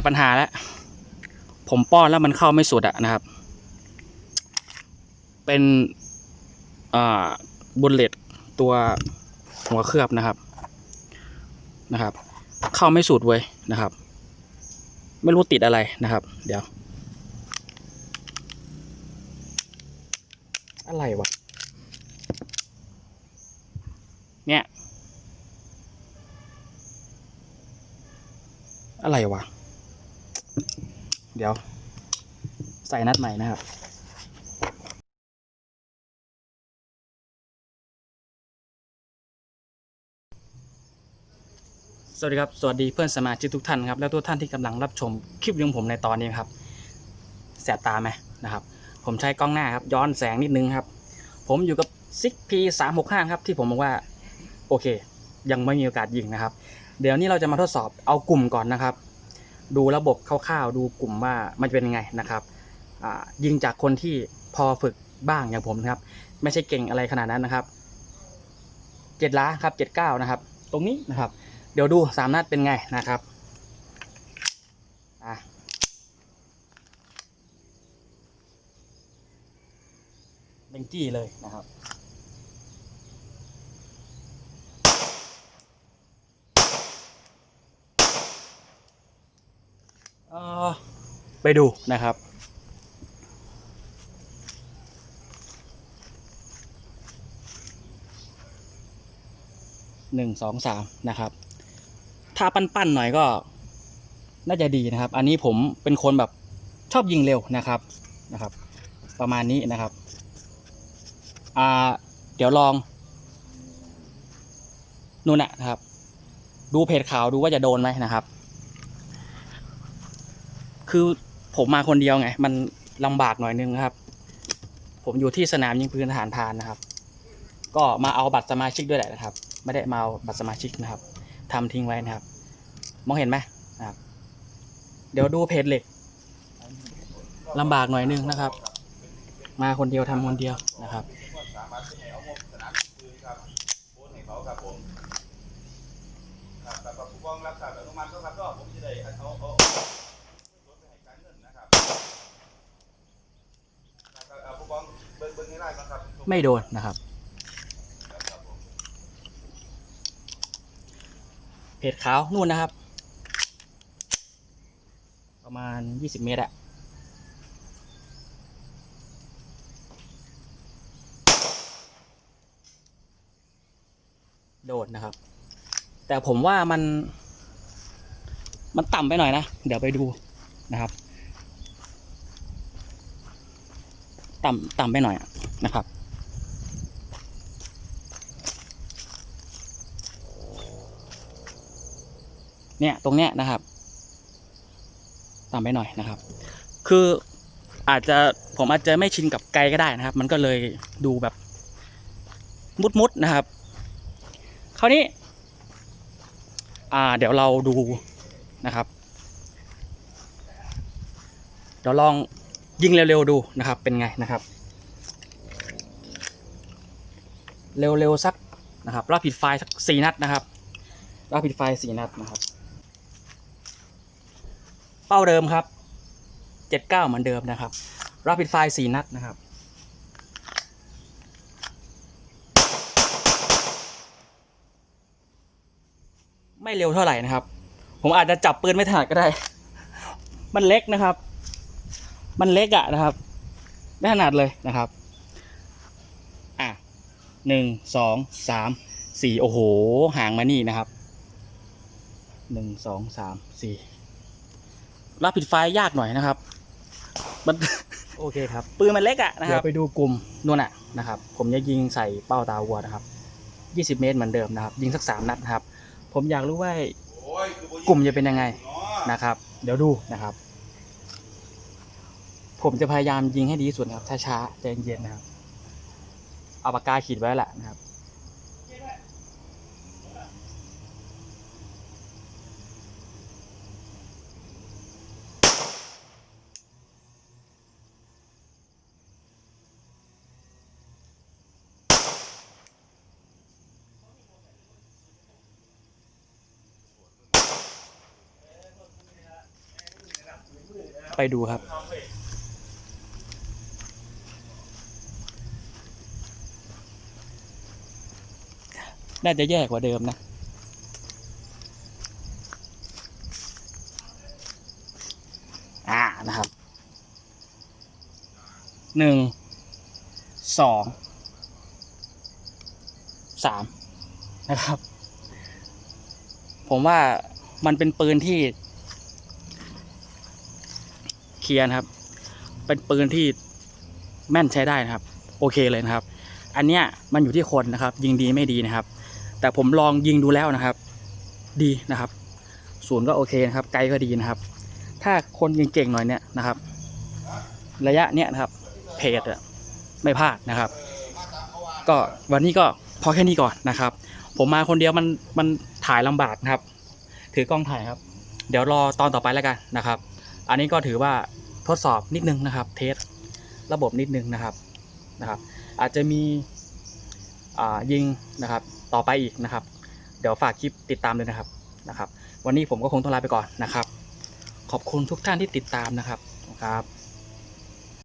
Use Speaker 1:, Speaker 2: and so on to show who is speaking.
Speaker 1: ดปัญหาแล้ว ผมป้อนแล้วมันเข้าไม่สุดอะนะครับ เป็นบุลเลตตัวหัวเคลือบนะครับนะครับ เข้าไม่สุดเว้ยนะครับ ไม่รู้ติดอะไรนะครับ เดี๋ยว อะไรวะเนี่ยอะไรวะ เดี๋ยว ใส่นัดใหม่นะครับสวัสดีครับสวัสดีเพื่อนสมาชิกทุกท่านครับและทุกท่านที่กำลังรับชมคลิปของผมในตอนนี้ครับแสบตาไหมนะครับ ผมใช้กล้องหน้าครับย้อนแสงนิดนึงครับ ผมอยู่กับ 6P 3 6 5ครับที่ผมบอกว่าโอเค ยังไม่มีโอกาสยิงนะครับ เดี๋ยวนี้เราจะมาทดสอบเอากลุ่มก่อนนะครับ ดูระบบคร่าวๆ ดูกลุ่มว่ามันจะเป็นยังไงนะครับยิงจากคนที่พอฝึกบ้างอย่างผมนะครับ ไม่ใช่เก่งอะไรขนาดนั้นนะครับเจ็ดล้าครับเจ็ดเก้านะครับ ตรงนี้นะครับ เดี๋ยวดูสามนัดเป็นไงนะครับอะเบ่งจี้เลยนะครับ เอ่อ ไปดูนะครับ หนึ่งสองสามนะครับ ถ้าปั้นๆหน่อยก็ น่าจะดีนะครับ อันนี้ผมเป็นคนแบบชอบยิงเร็วนะครับนะครับ ประมาณนี้นะครับอ่าเดี๋ยวลองนู่นนะนะครับ ดูเพจข่าวดูว่าจะโดนไหมนะครับ คือ ผมมาคนเดียวไง มันลำบากหน่อยนึงครับ ผมอยู่ที่สนามยิงปืนทหารพานนะครับ ก็มาเอาบัตรสมาชิกด้วยแหละนะครับ ไม่ได้มาเอาบัตรสมาชิกนะครับทำทิ้งไว้นะครับ มองเห็นไหมนะครับ เดี๋ยวดูเพจเหล็กลำบากหน่อยนึงนะครับ มาคนเดียวทำคนเดียวนะครับ
Speaker 2: รถที่จะเอางบสามปืนครับโอนให้เขาครับผมครับกับผู้กองรับทราบอนุมัติก็ครับผม ไม่
Speaker 1: โดนนะครับ เพจขาวนู่นนะครับ ประมาณยี่สิบเมตรอะโดดนะครับ แต่ผมว่ามัน มันต่ำไปหน่อยนะ เดี๋ยวไปดูนะครับ ต่ำต่ำไปหน่อยนะครับ เนี่ยตรงเนี้ยนะครับ ต่ำไปหน่อยนะครับ คืออาจจะผมอาจจะไม่ชินกับไกลก็ได้นะครับ มันก็เลยดูแบบมุดๆนะครับ คราวนี้อ่าเดี๋ยวเราดูนะครับ เดี๋ยวลอง ยิงเร็วๆดูนะครับ เป็นไงนะครับ เร็วๆสักนะครับรอบผิดไฟสักสี่นัดนะครับรอบผิดไฟสี่นัดนะครับ เป้าเดิมครับเจ็ดเก้าเหมือนเดิมนะครับรับผิดไฟสี่นัดนะครับไม่เร็วเท่าไหร่นะครับ ผมอาจจะจับปืนไม่ถนัดก็ได้ มันเล็กนะครับ มันเล็กอะนะครับ ไม่ถนัดเลยนะครับ อะหนึ่งสองสามสี่โอ้โหห่างมานี่นะครับหนึ่งสองสามสี่รับผิดไฟล์ยากหน่อยนะครับ มันโอเคครับปืนมันเล็กอะนะครับเดี๋ยวไปดูกลุ่มนู่นอะนะครับ ผมจะยิงใส่เป้าตาวัวนะครับ20เมตรเหมือนเดิมนะครับ ยิงสักสามนัดนะครับ ผมอยากรู้ว่า
Speaker 2: โอ้ยคือบ่ยิง
Speaker 1: กลุ่มจะเป็นยังไง
Speaker 2: เนาะ
Speaker 1: นะครับ เดี๋ยวดูนะครับ ผมจะพยายามยิงให้ดีสุดนะครับช้าๆใจเย็นๆนะครับ เอาปากกาขีดไว้แหละนะครับไปดูครับ น่าจะแย่กว่าเดิมนะ อ่านะครับ หนึ่ง สอง สามนะครับ ผมว่ามันเป็นปืนที่เคลียร์นครับ เป็นปืนที่แม่นใช้ได้นะครับ โอเคเลยนะครับ อันเนี้ยมันอยู่ที่คนนะครับ ยิงดีไม่ดีนะครับ แต่ผมลองยิงดูแล้วนะครับ ดีนะครับศูนย์ก็โอเคนะครับ ไกลก็ดีนะครับ ถ้าคนเก่งๆหน่อยเนี่ยนะครับ ระยะเนี้ยนะครับ เพจอะไม่พลาดนะครับ ก็วันนี้ก็พอแค่นี้ก่อนนะครับ ผมมาคนเดียวมันมันถ่ายลำบากนะครับ ถือกล้องถ่ายครับ เดี๋ยวรอตอนต่อไปแล้วกันนะครับ อันนี้ก็ถือว่าทดสอบนิดนึงนะครับ เทสระบบนิดนึงนะครับนะครับ อาจจะมียิงนะครับ ต่อไปอีกนะครับ เดี๋ยวฝากคลิปติดตามเลยนะครับนะครับ วันนี้ผมก็คงต้องลาไปก่อนนะครับ ขอบคุณทุกท่านที่ติดตามนะครับครับ